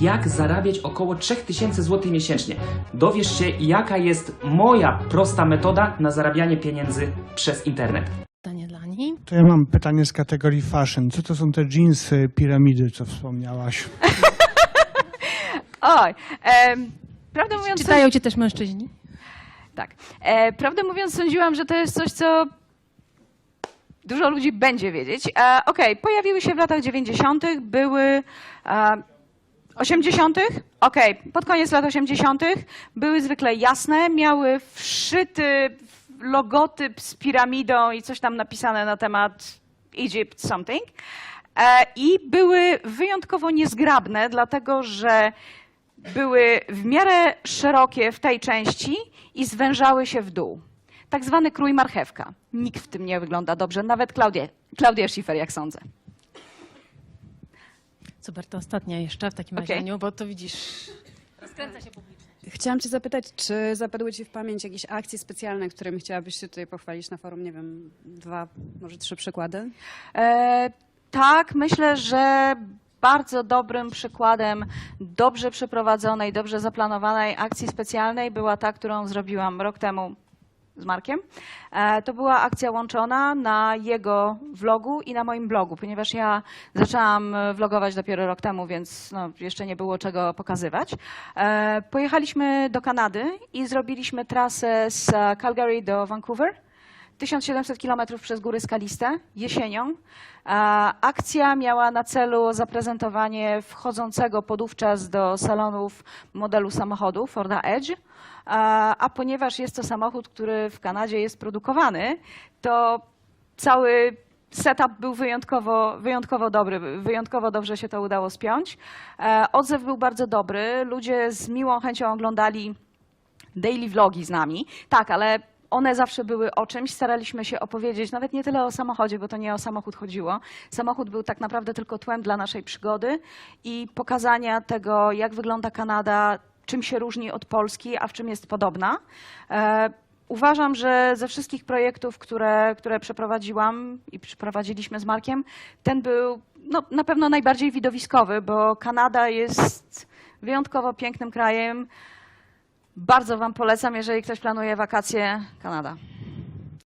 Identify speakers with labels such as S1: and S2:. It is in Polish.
S1: jak zarabiać około 3000 zł miesięcznie. Dowiesz się, jaka jest moja prosta metoda na zarabianie pieniędzy przez internet.
S2: Pytanie dla niej.
S3: To ja mam pytanie z kategorii fashion. Co to są te jeansy piramidy, co wspomniałaś?
S4: Oj, em, prawdę mówiąc,
S2: Czytają cię też mężczyźni?
S4: tak. E, prawdę mówiąc, sądziłam, że to jest coś, co dużo ludzi będzie wiedzieć. E, Okej, pojawiły się w latach 90., były. E, 80. Okej, pod koniec lat 80. były zwykle jasne, miały wszyty logotyp z piramidą i coś tam napisane na temat Egypt something. E, I były wyjątkowo niezgrabne, dlatego że były w miarę szerokie w tej części i zwężały się w dół. Tak zwany krój marchewka. Nikt w tym nie wygląda dobrze, nawet Klaudia, Klaudia Schiffer, jak sądzę.
S2: Super, to ostatnia jeszcze w takim
S4: Okej.
S2: razie, Aniu, bo to widzisz... Rozkręca się publicznie.
S5: Chciałam cię zapytać, czy zapadły ci w pamięć jakieś akcje specjalne, którymi chciałabyś się tutaj pochwalić na forum? Nie wiem, dwa, może trzy przykłady?
S4: E, tak, myślę, że bardzo dobrym przykładem dobrze przeprowadzonej, dobrze zaplanowanej akcji specjalnej była ta, którą zrobiłam rok temu z Markiem. E, to była akcja łączona na jego vlogu i na moim blogu, ponieważ ja zaczęłam e, vlogować dopiero rok temu, więc no, jeszcze nie było czego pokazywać. E, pojechaliśmy do Kanady i zrobiliśmy trasę z Calgary do Vancouver. 1700 km przez góry skaliste jesienią. Akcja miała na celu zaprezentowanie wchodzącego podówczas do salonów modelu samochodu Forda Edge. A, ponieważ jest to samochód, który w Kanadzie jest produkowany, to cały setup był wyjątkowo, wyjątkowo dobry, wyjątkowo dobrze się to udało spiąć. Odzew był bardzo dobry, ludzie z miłą chęcią oglądali daily vlogi z nami. Tak, ale one zawsze były o czymś. Staraliśmy się opowiedzieć nawet nie tyle o samochodzie, bo to nie o samochód chodziło. Samochód był tak naprawdę tylko tłem dla naszej przygody i pokazania tego, jak wygląda Kanada, czym się różni od Polski, a w czym jest podobna. E, Uważam, że ze wszystkich projektów, które, które przeprowadziłam i przeprowadziliśmy z Markiem, ten był no, na pewno najbardziej widowiskowy, bo Kanada jest wyjątkowo pięknym krajem. Bardzo Wam polecam, jeżeli ktoś planuje wakacje, Kanada.